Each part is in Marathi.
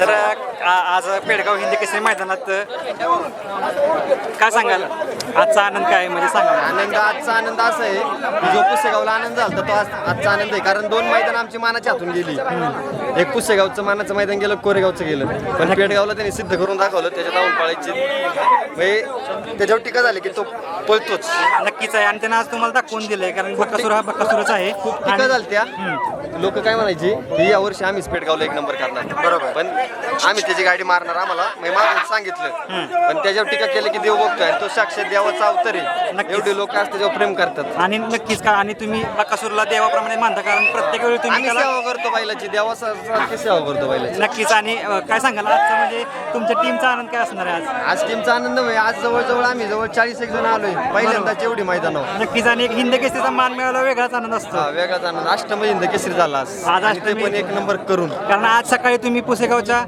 तर आज पेडगाव हिंदी केसरी मैदानात काय सांगाल? आजचा आनंद काय आहे? म्हणजे सांगा. आनंद आजचा आनंद असा आहे की जो पुसेगावला आनंद झाला तर तो आज आजचा आनंद आहे. कारण दोन मैदान आमची मानाच्या हातून गेली. एक पुसेगावचं मानाचं मैदान गेलं कोरेगावचं गेलं. पण पेडगावला त्यांनी सिद्ध करून दाखवलं त्याच्यात जाऊन पळायची. म्हणजे त्याच्यावर टीका झाली की तो पळतोच. नक्कीच आहे. आणि त्यानं आज तुम्हाला दाखवून दिलंय कारण बक्कासूर हा बक्कासूरच आहे. टीका आणि- झाली त्या लोक काय म्हणायची की या वर्षी आम्हीच पेडगावला एक नंबर करणार. बरोबर. पण आम्ही त्याची गाडी मारणार आम्हाला. मी मागून सांगितलं. पण त्याच्यावर टीका केली की देव बघतोय आणि तो साक्षात देवाचा अवतार आहे नक्कीच. एवढे लोक आज त्याच्यावर प्रेम करतात. आणि नक्कीच का आणि तुम्ही बक्कासूरला देवाप्रमाणे मानता कारण प्रत्येक वेळी तुम्ही आम्ही त्याला सेवा करतो बैलाची. देवासारखी सेवा करतो बैलाची. नक्कीच. आणि अ, काय सांगाल? आजचा म्हणजे तुमच्या टीमचा आनंद काय असणार आहे आज? आज टीमचा आनंद म्हणजे आज जवळजवळ आम्ही जवळ चाळीस एक जण आलोय. पहिल्यांदाच एवढी मैदानावर. नक्कीच. आणि एक हिंद केसरीचा मान मिळाला वेगळाच आनंद असतो. वेगळाच आनंद. अष्टम हिंद केसरी झाला. आज. आज आणि ते अष्टमी- पण एक नंबर करून. कारण आज सकाळी तुम्ही पुसेगावच्या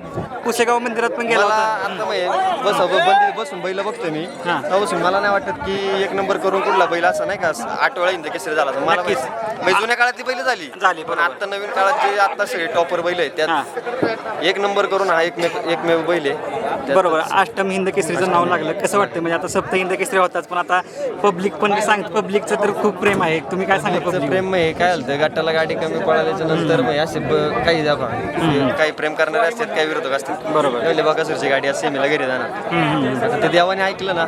पुसेगाव मंदिरात पण गेला मला होता. आता बस बंदी बसून बैल बघतो मी. हा. तेव्हापासून मला नाही वाटत की एक नंबर करून कुठला बैल असा नाही का? आठ वेळा हिंद केसरी झाला तर मला नक्कीच. माहिती- म्हणजे जुन्या काळातली बैल झाली. झाली, पण बरोबर. आता नवीन काळात जे आता सगळे टॉपर बैल आहेत त्यात एक नंबर करून हा एकमेव एकमेव बैल आहे. त्यात- बरोबर. अष्टम हिंद केसरीचं नाव लागलं. कसं वाटतं म्हणजे आता सप्त हिंद केसरी होताच पण आता पब्लिक पण सांग पब्लिकचं तर खूप प्रेम आहे. तुम्ही काय सांगा पब्लिक प्रेम आहे. काय झालं गटाला गाडी कमी पळाल्याच्या नंतर मग असे ब- काही दाखवा काही प्रेम करणारे असतात काही विरोधक असतात. बरोबर. पहिले बकासूरची गाडी असते मला घरी जाणार. आता ते देवाने ऐकलं ना.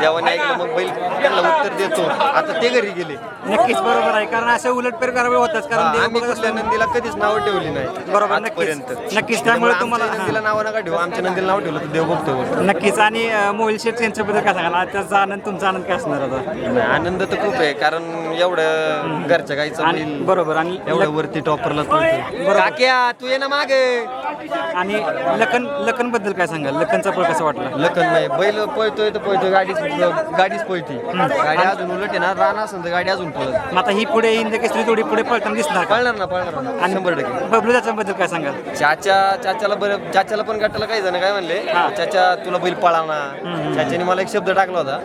देवाने ऐकलं मग बैल त्यांना उत्तर देतो. आता ते घरी गेले. नक्कीच बरोबर आहे कारण असं उलटपेर करावे होतच कारण देव आम्ही बघत कुठल्या. नंदीला कधीच नाव ठेवली नाही. बरोबर आजपर्यंत. नक्कीच नक्कीच त्यामुळे तुम्हाला आमच्या नंदीला नाव नका ठेवू. आमच्या नंदीला नाव ठेवलं तर देव बघतो. हां. नक्कीच आणि अं, मोहिल शेठ यांच्याबद्दल काय सांगाल? त्याचा आनंद तुमचा आनंद काय असणार आता? नाही, आनंद तर खूप आहे कारण एवढं घरच्या गाईचं आणि बैल बरोबर आणि एवढं वरती टॉपरला काक्या तू ये ना मागे. आणि लखन लखनबद्दल काय सांगाल? लखनचा पळ कसा वाटला? लखन नाही बैल पळतोय तर पळतोय गाडीच गाडीच पळती. गाडी अजून उलट आहे ना रान असेल तर गाडी अजून पळत. मग आता ही पुढे हिंद केसरी थोडी पुढे पळताना दिसणार का? पळणार ना पळणार ना शंभर टक्के. बबलू त्याच्याबद्दल काय सांगाल? चाचा चाच्याला बरं चाच्याला पण गटाला काही जण काय म्हणले चाचा तुला बैल पळा ना. चाच्याने मला एक शब्द टाकला होता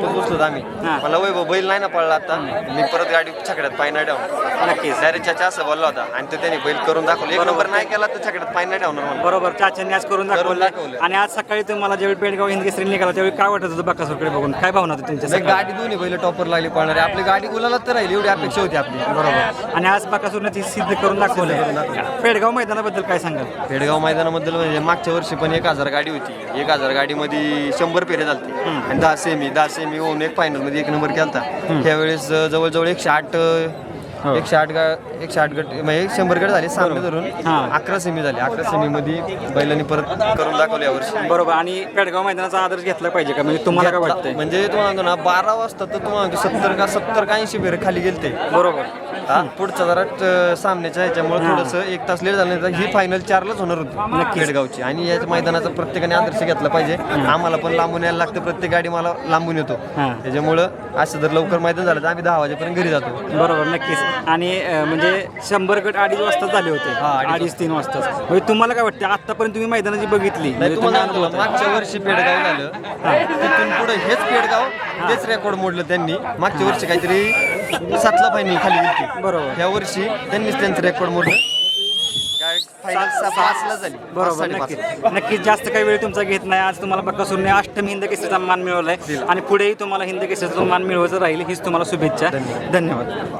बसलो होतो आम्ही. हा. मला वय भाऊ, बैल नाही ना पळला आता. मी परत गाडी छकड्यात पाय नाही ठेवणार नक्कीच. डायरेक्ट चाचा असं बोलला होता. आणि तो त्याने बैल करून दाखवलं. एक नंबर नाही केला तर छकड्यात पाय नाही ठेवणार मला बरोबर चाचांनी आज करून दाखवलं दाखवलं. आणि आज सकाळी तुम्हाला ज्यावेळी पेडगाव हिंद केसरी निघाला त्यावेळी काय वाटत होतं बकासूरकडे बघून? काय भावना होती तुमच्या नाही, सकाळी? गाडी दोन्ही बैल टॉपर लागली पळणारे. आपली गाडी गुलाला तर राहिली एवढी अपेक्षा होती आपली. बरोबर. आणि आज बकासूरनं ती सिद्ध करून दाखवलं. पेडगाव मैदानाबद्दल काय सांगाल? पेडगाव मैदानाबद्दल म्हणजे मागच्या वर्षी पण एक हजार गाडी होती. एक हजार गाडीमध्ये शंभर पेरे झालते. आणि दहा सेमी दहा सेमी होऊन एक फायनलमध्ये एक नंबर केलता. त्यावेळेस अं, जवळजवळ एकशे आठ अं, एकशे आठ गा एकशे आठ गट म्हणजे शंभर गट झाले सामने धरून हा. अकरा सेमी झाले. अकरा सेमी मध्ये बैलांनी परत करून दाखवलं यावर्षी बरोबर. आणि पेडगाव मैदानाचा आदर्श घेतला पाहिजे का? म्हणजे तुम्हाला काय वाटतंय? म्हणजे तुम्हाला म्हणतो ना बारा वाजता तर तुम्हाला सत्तर का सत्तर का ऐंशी पेरे खाली गेलते. बरोबर. हा, पुढचा जरा अं, सामन्याच्या ह्याच्यामुळे थोडंसं एक तास लेट झालं नाही तर ही फायनल चारलाच होणार होती पेडगावची आणि या मैदानाचा प्रत्येकाने आदर्श घेतला पाहिजे. आम्हाला पण लांबून यायला लागतं प्रत्येक गाडी मला लांबून येतो. हा. त्याच्यामुळं असं जर लवकर मैदान झालं तर आम्ही दहा वाजेपर्यंत घरी जातो. बरोबर नक्कीच. आणि अं, म्हणजे शंभर गट अडीच वाजता झाले होते. हा, अडीच अडीच तीन वाजता म्हणजे तुम्हाला काय वाटतं आतापर्यंत तुम्ही मैदानाची बघितली? नाही म्हणजे तुम्हाला तुम्ही सांगतो, मागच्या वर्षी पेडगाव झालं. तिथून पुढे हेच पेडगाव तेच रेकॉर्ड मोडलं त्यांनी. मागच्या वर्षी काहीतरी सातला फायनल खाली गेली बरोबर. या वर्षी त्यांनीच त्यांचं रेकॉर्ड मोडलं. काय झाली. बरोबर साडेपाच. नक्कीच. जास्त काही वेळ तुमचा घेत नाही. आज तुम्हाला बकासूरने अष्टम हिंद केसरीचा मान मिळवलाय. आणि पुढेही तुम्हाला हिंद केसरीचा मान मिळवायचं राहील हीच तुम्हाला शुभेच्छा. धन्यवाद.